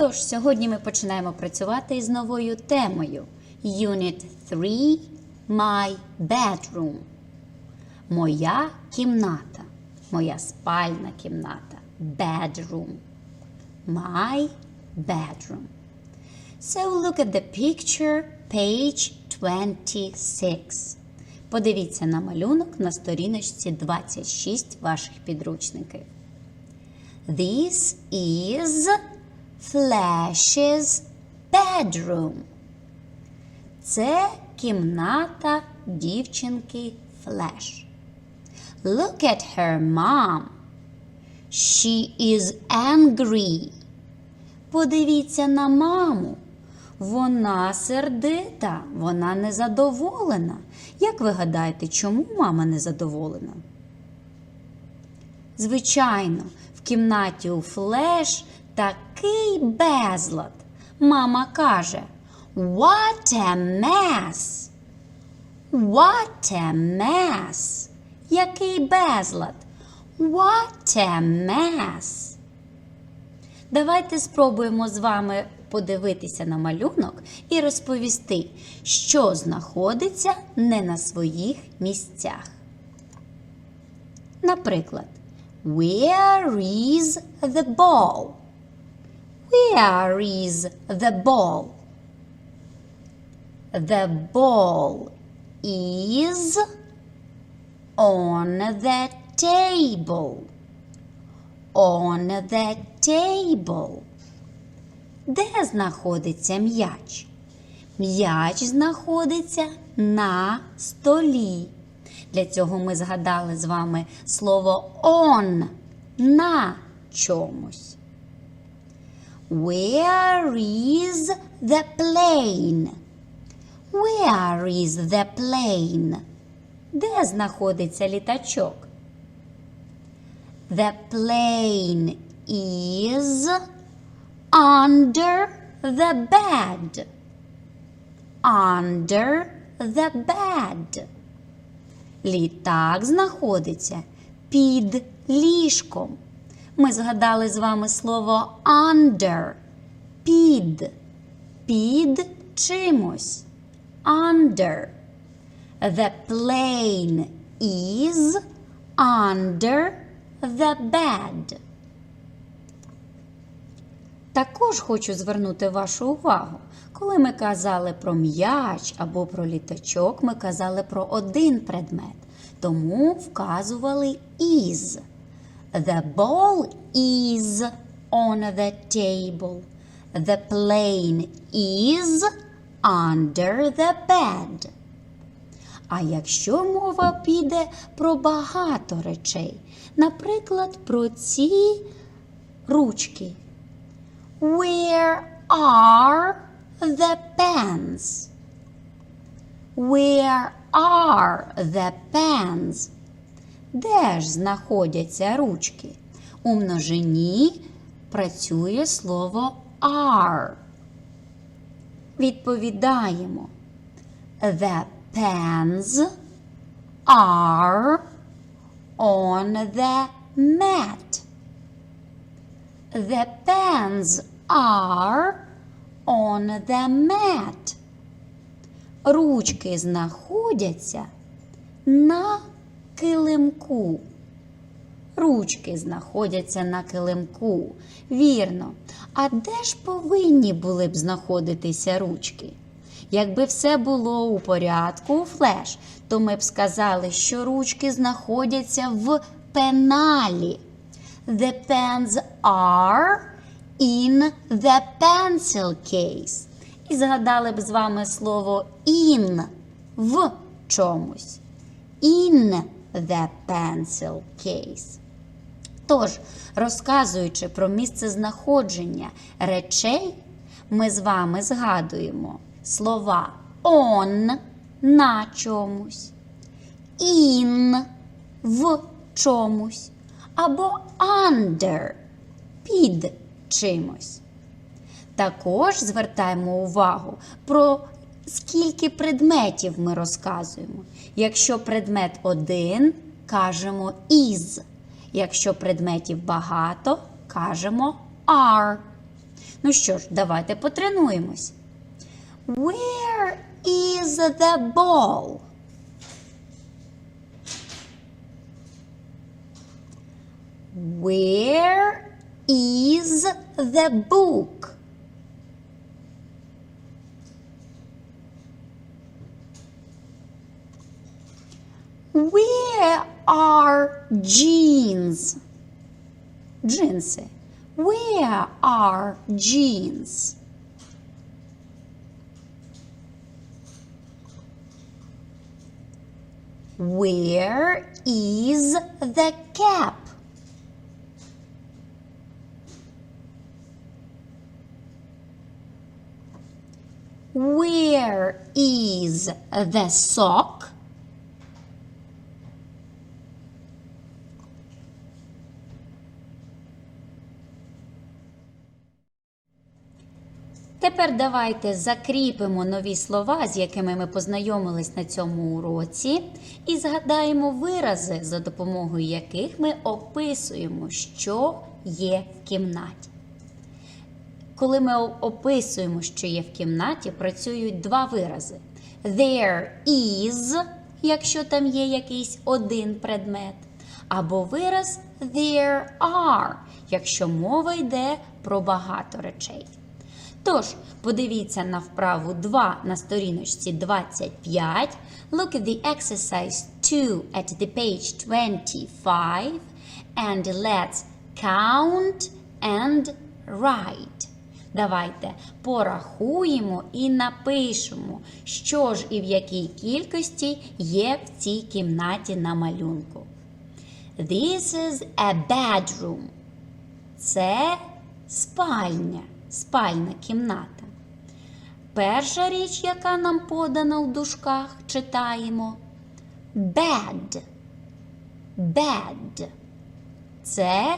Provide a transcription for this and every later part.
Тож, сьогодні ми починаємо працювати із новою темою Unit 3 My Bedroom. Моя кімната. Моя спальна кімната. Bedroom. My bedroom. So look at the picture, page 26. Подивіться на малюнок на сторіночці 26 ваших підручників. This is Flash's bedroom. Це кімната дівчинки Флеш. Look at her mom. She is angry. Подивіться на маму. Вона сердита, вона незадоволена. Як ви гадаєте, чому мама незадоволена? Звичайно, в кімнаті у Флеш такий безлад. Мама каже: What a mess! What a mess! Який безлад! What a mess! Давайте спробуємо з вами подивитися на малюнок і розповісти, що знаходиться не на своїх місцях. Наприклад, Where is the ball? Where is the ball? The ball is on the table. On the table. Де знаходиться м'яч? М'яч знаходиться на столі. Для цього ми згадали з вами слово on на чомусь. Where is the plane? Where is the plane? Де знаходиться літачок? The plane is under the bed. Under the bed. Літак знаходиться під ліжком. Ми згадали з вами слово under. Під. Під чимось. Under. The plane is under the bed. Також хочу звернути вашу увагу. Коли ми казали про м'яч або про літачок, ми казали про один предмет, тому вказували is. The ball is on the table. The plane is under the bed. А якщо мова піде про багато речей, наприклад, про ці ручки. Where are the pens? Where are the pens? Де ж знаходяться ручки? У множині працює слово are. Відповідаємо. The pens are on the mat. The pens are on the mat. Ручки знаходяться на килимку. Ручки знаходяться на килимку. Вірно. А де ж повинні були б знаходитися ручки? Якби все було у порядку у флеш, то ми б сказали, що ручки знаходяться в пеналі. The pens are in the pencil case. І згадали б з вами слово in в чомусь. In the pencil case. Тож, розказуючи про місце знаходження речей, ми з вами згадуємо слова on на чомусь, in в чомусь або under під чимось. Також звертаємо увагу про скільки предметів ми розказуємо. Якщо предмет один, кажемо is. Якщо предметів багато, кажемо are. Ну що ж, давайте потренуємось. Where is the ball? Where is the book? Where are jeans? Джинси. Where are jeans? Where is the cap? Where is the sock? Тепер давайте закріпимо нові слова, з якими ми познайомились на цьому уроці, і згадаємо вирази, за допомогою яких ми описуємо, що є в кімнаті. Коли ми описуємо, що є в кімнаті, працюють два вирази: there is, якщо там є якийсь один предмет, або вираз there are, якщо мова йде про багато речей. Тож, подивіться на вправу 2 на сторіночці 25. Look at the exercise 2 at the page 25 and let's count and write. Давайте порахуємо і напишемо, що ж і в якій кількості є в цій кімнаті на малюнку. This is a bedroom. Це спальня, спальна кімната. Перша річ, яка нам подана в дужках, читаємо bed. Bed. Це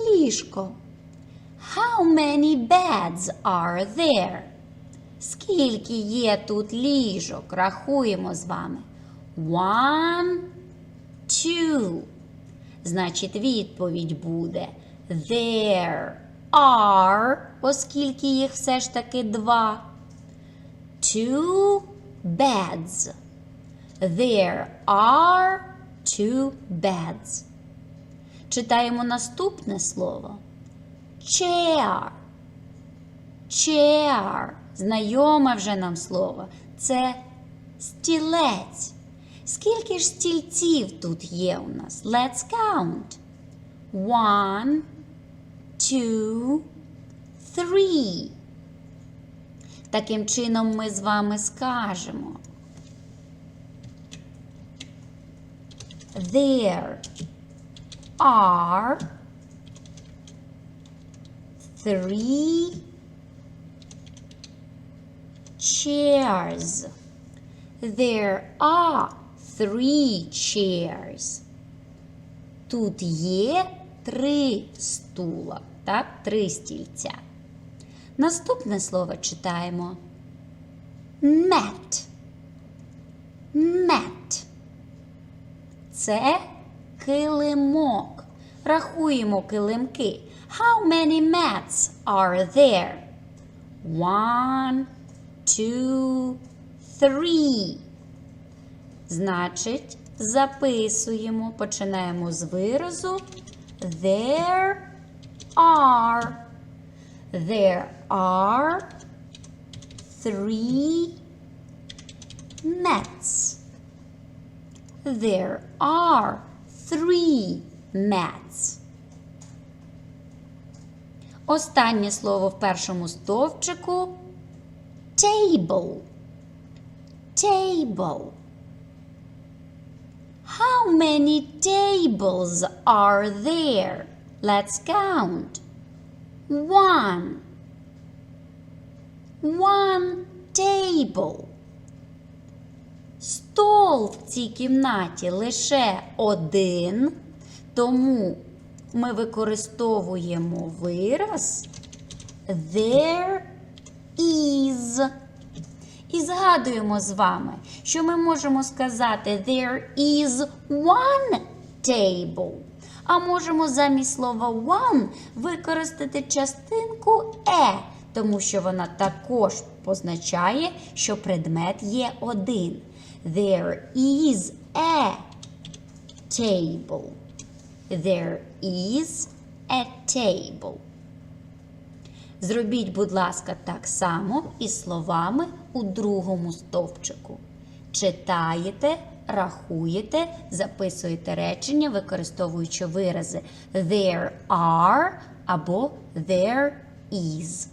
ліжко. How many beds are there? Скільки є тут ліжок? Рахуємо з вами. One, two. Значить, відповідь буде There are, оскільки їх все ж таки два. Two beds. There are two beds. Читаємо наступне слово. Chair. Chair. Знайоме вже нам слово. Це стілець. Скільки ж стільців тут є у нас? Let's count. One, two, three. Таким чином ми з вами скажемо. There are three chairs. There are three chairs. Тут є три стула, так, три стільця. Наступне слово читаємо mat. Mat. Це килимок. Рахуємо килимки. How many mats are there? One, two, three. Значить, записуємо, починаємо з виразу There are. There are three mats. There are three mats. Останнє слово в першому стовпчику table. Table. How many tables are there? Let's count. One. One table. Стол в цій кімнаті лише один, тому ми використовуємо вираз there is. І згадуємо з вами, що ми можемо сказати there is one table. А можемо замість слова one використати частинку е, тому що вона також позначає, що предмет є один. There is a table. There is a table. Зробіть, будь ласка, так само із словами у другому стовпчику. Читаєте, рахуєте, записуєте речення, використовуючи вирази there are або there is.